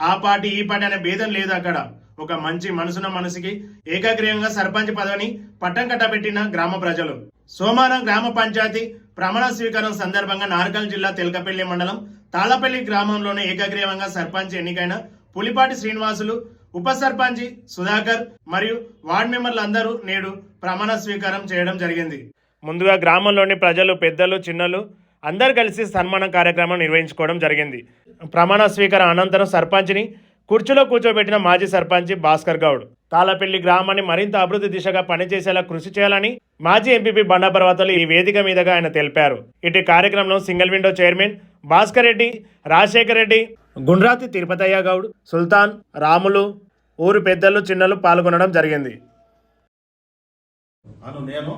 ఆ పార్టీ ఈ పార్టీ అనే భేదం లేదు అక్కడ. ఒక మంచి మనసున మనసుకి ఏకాగ్రీయంగా సర్పంచ్ పదవిని పట్టం కట్టబెట్టిన గ్రామ ప్రజలు. సోమవారం గ్రామ పంచాయతీ ప్రమాణ స్వీకారం సందర్భంగా నార్కల్ జిల్లా తెలకపల్లి మండలం తాళపల్లి గ్రామంలోనే ఏకగ్రీవంగా సర్పంచ్ ఎన్నికైన పులిపాటి శ్రీనివాసులు ఉప సర్పంచి సుధాకర్ మరియు వార్డు మెంబర్లు అందరూ నేడు ప్రమాణ స్వీకారం చేయడం జరిగింది. ముందుగా గ్రామంలోని ప్రజలు పెద్దలు చిన్నలు అందరు కలిసి సన్మాన కార్యక్రమం నిర్వహించుకోవడం జరిగింది. ప్రమాణ స్వీకారం అనంతరం సర్పంచ్ని కుర్చీలో కూర్చోబెట్టిన మాజీ సర్పంచ్ భాస్కర్ గౌడ్. తాళపల్లి గ్రామాన్ని మరింత అభివృద్ధి దిశగా పనిచేసేలా కృషి చేయాలని మాజీ ఎంపీపీ బండా పర్వతాలు ఈ వేదిక మీదుగా ఆయన తెలిపారు. ఇటు కార్యక్రమంలో single window chairman Bhaskar Reddy Rajasekhar Reddy Gundrathi Tirupathaiah Goud Sultan Ramulu ఊరు పెద్దలు చిన్నలు పాల్గొనడం జరిగింది. నేను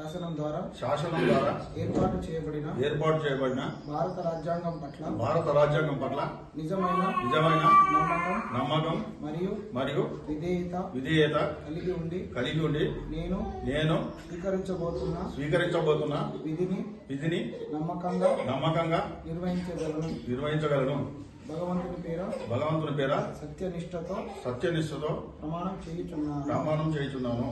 శాసనం ద్వారా శాసనం ద్వారా ఏర్పాటు చేయబడిన ఏర్పాటు చేయబడిన భారత రాజ్యాంగం పట్ల భారత రాజ్యాంగం పట్ల నిజమైన నిజమైన నమ్మకం నమ్మకం మరియు మరియు విధేయత విధేయత కలిగి ఉండి కలిగి ఉండి నేను నేను స్వీకరించబోతున్న స్వీకరించబోతున్న విధిని విధిని నమ్మకంగా నమ్మకంగా నిర్వహించగలను. నిర్వహించగలను. భగవంతుని పేర భగవంతుని పేర సత్యనిష్టతో సత్యనిష్టతో ప్రమాణం చేయుచున్నాను. ప్రమాణం చేయుచున్నాను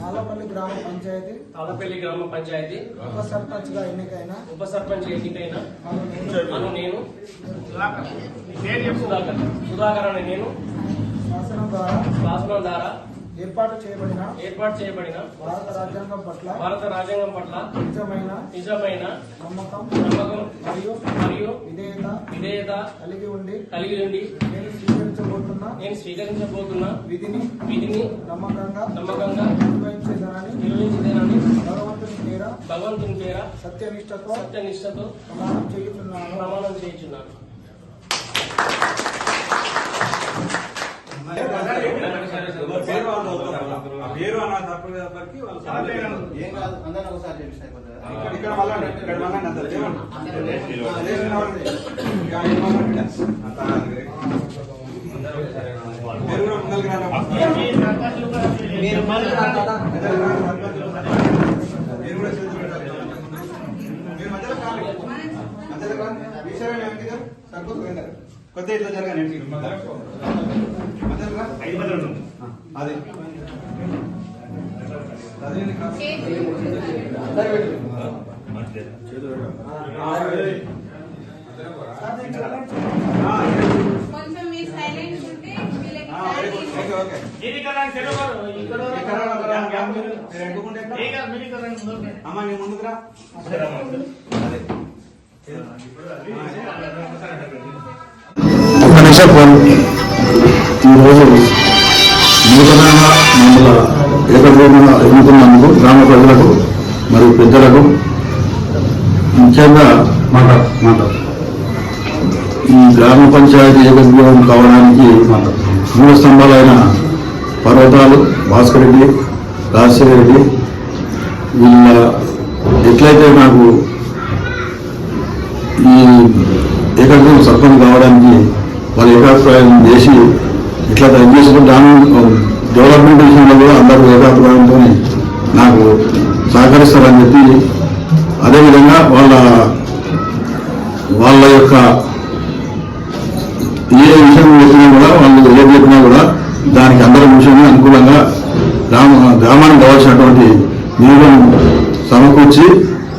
నాలపల్లి గ్రామ పంచాయతీ తాళపల్లి గ్రామ పంచాయతీ. ఉప సర్పంచ్గా ఎన్నికైన. ఉప సర్పంచ్ ఎన్నికైన. అను నేను. అను నేను. సుధాకర్. సుధాకర్ అనే నేను. శాసనం ద్వారా. శాసనం ద్వారా. ఏర్పాటు చేయబడిన ఏర్పాటు చేయబడిన భారత రాజ్యాంగం పట్ల భారత రాజ్యాంగం పట్ల నిజమైన నిజమైన నమ్మకం నమ్మకం మరియు మరియు విధేయత విధేయత కలిగి ఉండి కలిగి ఉండి నేను స్వీకరించబోతున్న నేను స్వీకరించబోతున్న విధిని విధిని నమ్మకంగా నమ్మకంగా నిర్వహించేదానని నిర్వహించదేనని భగవంతుని పేర భగవంతుని పేర సత్యనిష్టతో సత్యనిష్టతో ప్రమాణం చేయుచున్నాను. ప్రమాణం చేయించున్నాను. పేరు అన్న తప్పకి వాళ్ళు ఏం కాదు ఒకసారి చేపిస్తే. ఇక్కడ ఇక్కడ మళ్ళా ఇక్కడ మళ్ళా అంత. మీరు కూడా చేతులు పెట్టాలి. మీరు మధ్యలో కాదు. మధ్యలో కాదు. విషయం? సరిపోతుంది. కొద్దిగా ఇట్లా జరగండి మధ్యలో మధ్యలో రా. ఆ, అది? అమ్మ నీ ముందుకు రా. అదే. ఒక నిమిషం ఫోన్ ఈరోజు నూతన మండల ఏకగ్రీవంగా ఎన్నుకున్నందుకు గ్రామ ప్రజలకు మరియు పెద్దలకు ముఖ్యంగా మాట మాట. ఈ గ్రామ పంచాయతీ ఏకగ్రీవం కావడానికి మూడు స్తంభాలైన పర్వతాలు భాస్కర్ రెడ్డి రాజశేఖర రెడ్డి వీళ్ళ ఎట్లయితే నాకు ఈ ఏకాగ్రం సర్పంచ్ కావడానికి వాళ్ళ ఏకాభిప్రాయం చేసి ఇట్లా దయచేసి దాని డెవలప్మెంట్ విషయంలో కూడా అందరూ ఏకాభిప్రాయంతో నాకు సహకరిస్తారని చెప్పి అదేవిధంగా వాళ్ళ వాళ్ళ యొక్క ఏ విషయం చెప్పినా కూడా వాళ్ళు ఏది చెప్పినా కూడా దానికి అందరి విషయమే అనుకూలంగా గ్రామ గ్రామానికి కావాల్సినటువంటి నిధులను సమకూర్చి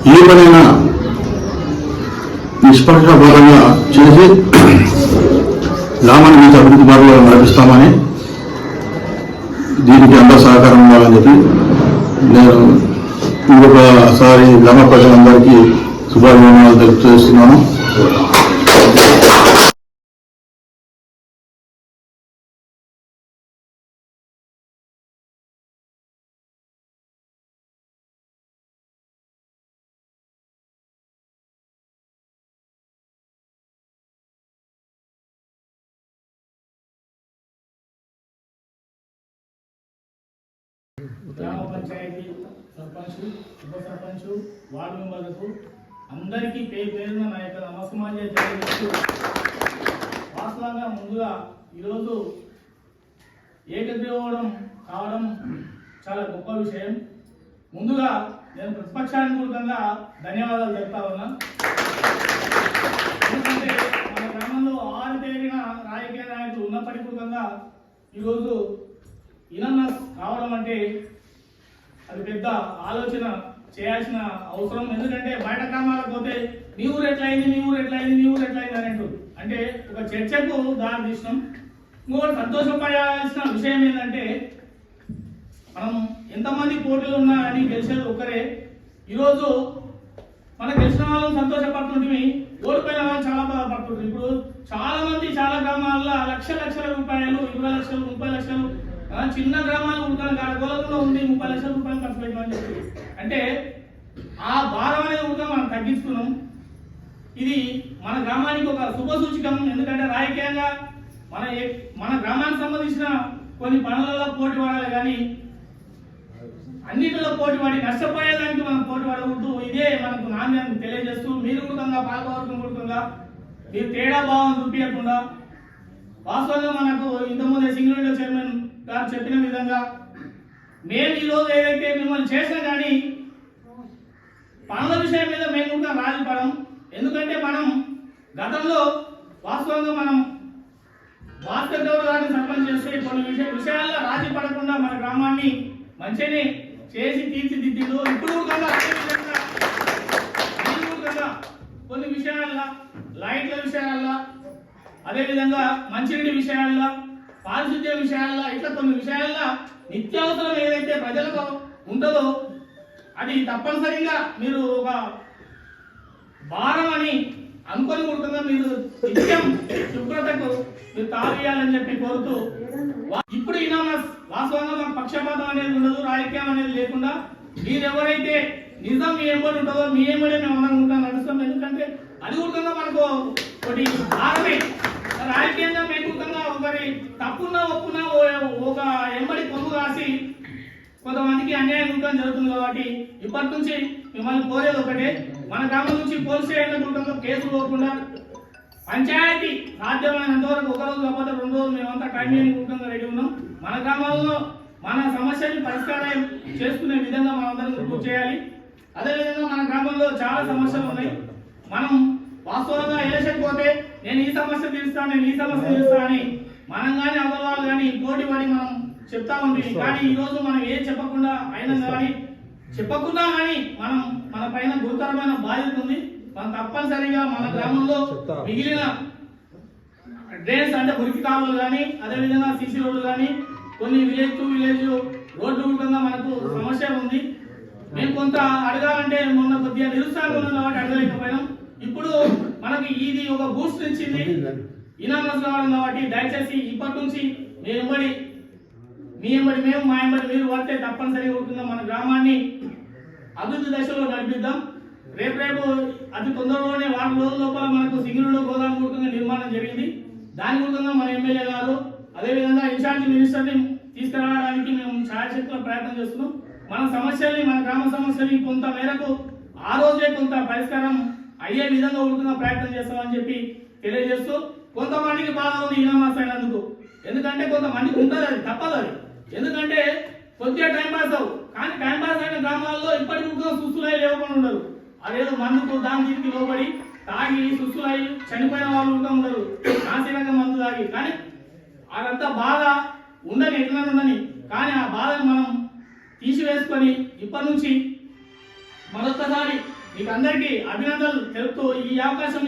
ఏ పనైనా నిష్పక్షపాతంగా చేసి గ్రామాన్ని మీకు అభివృద్ధి మార్గంలో నడిపిస్తామని దీనికి అందరూ సహకారం ఉండాలని చెప్పి నేను ఇంకొకసారి గ్రామ ప్రజలందరికీ శుభాభివందనాలు తెలియజేస్తున్నాను గ్రామ పంచాయతీ సర్పంచ్ ఉప సర్పంచ్ వార్డు మెంబర్లకు అందరికీ పేరు పేరున నా యొక్క నమస్కారాలు తెలియజేస్తూ వాస్తవంగా ముందుగా ఈరోజు ఏకగ్రీవడం కావడం చాలా గొప్ప విషయం. ముందుగా నేను ప్రతిపక్షానుకూలంగా ధన్యవాదాలు చెప్తా ఉన్నా. ఎందుకంటే మన గ్రామంలో ఆరు తేలిన రాజకీయ నాయకులు ఉన్నప్పటికీ కూడా ఈరోజు ఇనన్నస్ కావడం అంటే అది పెద్ద ఆలోచన చేయాల్సిన అవసరం. ఎందుకంటే బయట గ్రామాలకు పోతే నీ ఊరు ఎట్లయింది నీ ఊరు ఎట్లయింది నీ ఊరు ఎట్లయింది అని అంటే ఒక చర్చకు దారి తీసినాం. ఇంకోటి సంతోషపడాల్సిన విషయం ఏంటంటే మనం ఎంతమంది పోటీలు ఉన్నా అని గెలిచేది ఒకరే ఈరోజు మన గెలిచిన వాళ్ళు సంతోషపడుతుంటే ఓడిపోయిన వాళ్ళు చాలా బాధపడుతుంటారు ఇప్పుడు చాలా మంది చాలా గ్రామాల్లో లక్ష లక్షల రూపాయలు ఇరవై లక్షలు ముప్పై లక్షలు చిన్న గ్రామాలు ఉంటాను గోలంలో ఉంది ముప్పై లక్షల రూపాయలు ఖర్చు పెట్టమని చెప్పి. అంటే ఆ భారం అనేది కూడా మనం తగ్గించుకున్నాం. ఇది మన గ్రామానికి ఒక శుభ సూచకం. ఎందుకంటే రాజకీయంగా మన మన గ్రామానికి సంబంధించిన కొన్ని పనులలో పోటీ పడాలి కానీ అన్నిటిలో పోటీ పడి నష్టపోయేదానికి మనం పోటీ పడకూడదు. ఇదే మనకు నాణ్యాన్ని తెలియజేస్తూ మీరు కూడా పాల్గొనడం కూడా మీరు తేడా భావం చూపించకుండా వాస్తవంగా మనకు ఇంతకుముందే సింగిల్ విండో చైర్మన్ గారు చెప్పిన విధంగా మేము ఈరోజు ఏదైతే మిమ్మల్ని చేసినా కానీ పనుల విషయం మీద మేము కూడా రాజీపడం. ఎందుకంటే మనం గతంలో వాస్తవంగా మనం భాస్కర్ గౌడ్ గారిని సర్పంచ్ చేస్తే కొన్ని విషయ విషయాల్లో రాజీ పడకుండా మన గ్రామాన్ని మంచిగానే చేసి తీర్చిదిద్దిండు ఇప్పుడు కొన్ని విషయాల్లో లైట్ల విషయాల్లో అదే విధంగా మంచినీటి విషయాల్లో పారిశుద్ధ్య విషయాల్లో ఇట్లా కొన్ని విషయాల్లో నిత్యావసరం ఏదైతే ప్రజలకు ఉంటుందో అది తప్పనిసరిగా మీరు ఒక భారం అని అనుకొని ఉంటుందో మీరు నిత్యం శుభ్రతకు మీరు తాగేయాలని చెప్పి కోరుతూ ఇప్పుడు ఇనామస్ వాస్తవంగా మాకు పక్షపాతం అనేది ఉండదు రాజకీయం అనేది లేకుండా మీరెవరైతే నిజం మీ ఎంబడి ఉంటుందో మీ ఎంబడే మేము అందరం ఉంటాం నడుస్తాం ఎందుకంటే అది కూడా మనకు ఒకటి భారమే రాజకీయంగా మేము కూడా ఒకరి తప్పున్నా ఒప్పున్నా ఓ- ఒక ఎంబడి కొమ్ము కాసి కొంతమందికి అన్యాయం ఉండడం జరుగుతుంది కాబట్టి ఇప్పటి నుంచి మిమ్మల్ని కోరేది ఒకటే మన గ్రామం నుంచి పోలీస్ స్టేషన్ ఉండడంలో కేసులు పోకుండా పంచాయతీ సాధ్యమైనంత వరకు ఒక రోజు లేకపోతే రెండు రోజులు మేమంతా టైం ఉండడంగా రెడీ ఉన్నాం. మన గ్రామాల్లో మన సమస్యని పరిష్కారం చేసుకునే విధంగా మనందరం కృషి చేయాలి. అదేవిధంగా మన గ్రామంలో చాలా సమస్యలు ఉన్నాయి. మనం వాస్తవంగా ఎలక్షన్ పోతే నేను ఈ సమస్య తీరుస్తాను నేను ఈ సమస్య తీరుస్తాను అని మనం కానీ అవగాలు కానీ పోటీ పడి మనం చెప్తా ఉంటుంది కానీ ఈ రోజు మనం ఏం చెప్పకుండా అయినా కానీ చెప్పకుండా కానీ మనం మన పైన గురుతరమైన బాధ్యత ఉంది. మనం తప్పనిసరిగా మన గ్రామంలో మిగిలిన డ్రైన్స్ అంటే మురికి కాలువలు కానీ అదేవిధంగా సీసీ రోడ్లు కానీ కొన్ని విలేజ్ టు విలేజ్ రోడ్లు కూడా మనకు సమస్య ఉంది. మేము కొంత అడగాలంటే మొన్న కొద్దిగా నిరుత్సాహం ఉన్న కాబట్టి అడగలేకపోయినాం. ఇప్పుడు మనకి ఇది ఒక బూస్ట్ ఇచ్చింది. ఇనామస్ కావడం కాబట్టి దయచేసి ఇప్పటి నుంచి మీ ఎంబడి మీ ఎంబడి మేము మా ఎంబడి మీరు పడితే తప్పనిసరిగా ఉంటుందా మన గ్రామాన్ని అభివృద్ధి దశలో నడిపిద్దాం. రేపు రేపు అతి తొందరలోనే వారం రోజుల లోపల మనకు సింగిల్ గోదాం కూడుకున్న నిర్మాణం జరిగింది. దాని మూలంగా మన ఎమ్మెల్యే గారు అదేవిధంగా ఇన్ఛార్జ్ మినిస్టర్ని తీసుకురావడానికి మేము ఛాయాశక్తుల ప్రయత్నం చేస్తున్నాం. మన సమస్యల్ని మన గ్రామ సమస్యల్ని కొంత మేరకు ఆ రోజే కొంత పరిష్కారం అయ్యే విధంగా ఉంటున్న ప్రయత్నం చేస్తామని చెప్పి తెలియజేస్తూ కొంతమందికి బాధ ఉంది ఇనామాస్ అయినందుకు ఎందుకంటే కొంతమందికి ఉంటుంది అది తప్పదు అది. ఎందుకంటే కొద్దిగా టైం పాస్ అవ్వు. కానీ టైం పాస్ అయిన గ్రామాల్లో ఇప్పటికి కూడా సుస్తులై లేకుండా ఉండరు. అదేదో మందుకు దాని దీనికి లోబడి తాగి సుస్తులై చనిపోయిన వాళ్ళు కూడా ఉండరు. నాశనంగా మందు తాగి. కానీ అదంతా బాధ ఉండని ఎట్లా ఉండని. కానీ ఆ బాధను మనం తీసివేసుకొని ఇప్పటి నుంచి మరొకసారి మీకు అందరికీ అభినందనలు తెలుపుతూ ఈ అవకాశం